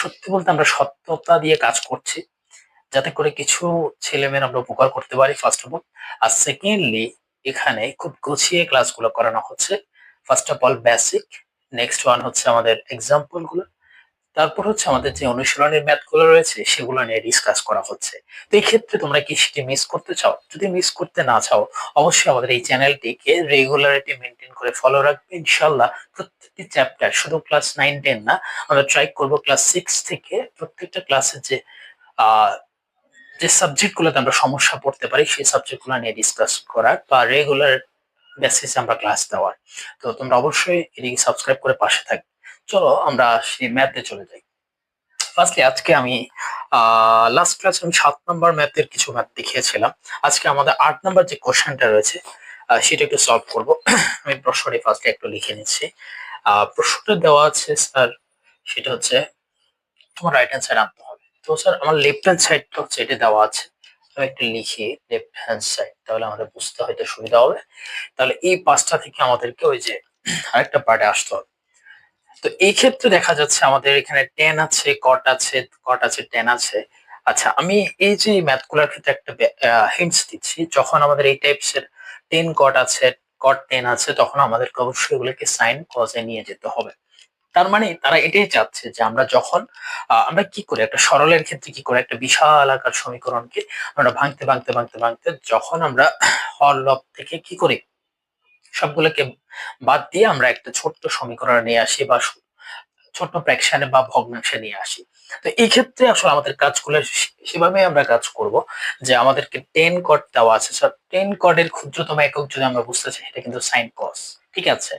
সত্যি বলতে আমরা সত্যতা দিয়ে কাজ করছি, যাতে করে কিছু ছেলেমেয়ের আমরা উপকার করতে পারি ফার্স্ট অফ অল আর সেকেন্ডলি এখানে খুব গুছিয়ে ক্লাসগুলো করানো হচ্ছে। First of all basic next one হচ্ছে আমাদের এক্সাম্পলগুলো। তারপর হচ্ছে আমাদের যে অনুশীলনের ম্যাথগুলো রয়েছে, সেগুলো নিয়ে ডিসকাস করা হচ্ছে। তো এই ক্ষেত্রে তোমরা কি সেটি মিস করতে চাও? যদি মিস করতে না চাও, অবশ্যই আমাদের এই চ্যানেলটিকে রেগুলারিটি মেনটেন করে ফলো রাখবে। ইনশাল্লাহ প্রত্যেকটি চ্যাপ্টার শুধু ক্লাস নাইন টেন না, আমরা ট্রাই করব ক্লাস সিক্স থেকে প্রত্যেকটা ক্লাসের যে যে সাবজেক্টগুলোতে আমরা সমস্যা পড়তে পারি, সেই সাবজেক্টগুলো নিয়ে ডিসকাস করার বা রেগুলার বেসিসে আমরা ক্লাস দেওয়ার। তো তোমরা অবশ্যই এদিকে সাবস্ক্রাইব করে পাশে থাকবে। চলো আমরা সেই ম্যাথে চলে যাই। ফার্স্টলি আজকে আমি লাস্ট ক্লাসে আমি সাত নম্বর ম্যাথের কিছু ম্যাথ দেখিয়েছিলাম। আজকে আমাদের আট নম্বর যে কোশ্চেনটা রয়েছে সেটা একটু সলভ করব। আমি প্রশ্নটি ফার্স্টে একটু লিখে নিচ্ছি। প্রশ্নটা দেওয়া আছে স্যার সেটা হচ্ছে, তোমার রাইট হ্যান্ড সাইড আনতে হবে। তো স্যার আমার লেফট হ্যান্ড সাইডটা হচ্ছে এটা দেওয়া আছে। আমি একটু লিখি লেফট হ্যান্ড সাইড তাহলে আমাদের বুঝতে হয়তো সুবিধা হবে। তাহলে এই পাঁচটা থেকে আমাদেরকে ওই যে আরেকটা পার্টে আসতে হবে। তো এই ক্ষেত্রে দেখা যাচ্ছে আমাদের এখানে টেন আছে কট আছে কট আছে টেন আছে। আচ্ছা আমি এই যে ম্যাথগুলার ক্ষেত্রে একটা হিন্টস দিচ্ছি, যখন আমাদের এই টাইপস এর টেন কট আছে কট টেন আছে, তখন আমাদেরকে অবশ্যই এগুলোকে সাইন কজে নিয়ে যেতে হবে। তার মানে তারা এটাই চাচ্ছে যে আমরা যখন আমরা কি করি, একটা সরলের ক্ষেত্রে কি করে, একটা বিশাল আকার সমীকরণকে আমরা ভাঙতে ভাঙতে ভাঙতে ভাঙতে, যখন আমরা হর লব থেকে কি করি সবগুলোকে বাদ দিয়ে আমরা একটা ছোট্ট সমীকরণ নিয়ে আসি বা ছোট্ট প্র্যাকশানে বা ভগ্নাংশে নিয়ে আসি। তো এই ক্ষেত্রে আসলে আমাদের কাজগুলো সেভাবেই সেভাবে আমরা কাজ করব, যে আমাদেরকে টেন কর্ড দেওয়া আছে। স্যার টেন কর্ডের ক্ষুদ্রতম একক যদি আমরা বুঝতে চাই, সেটা কিন্তু সাইন কস ঠিক আছে?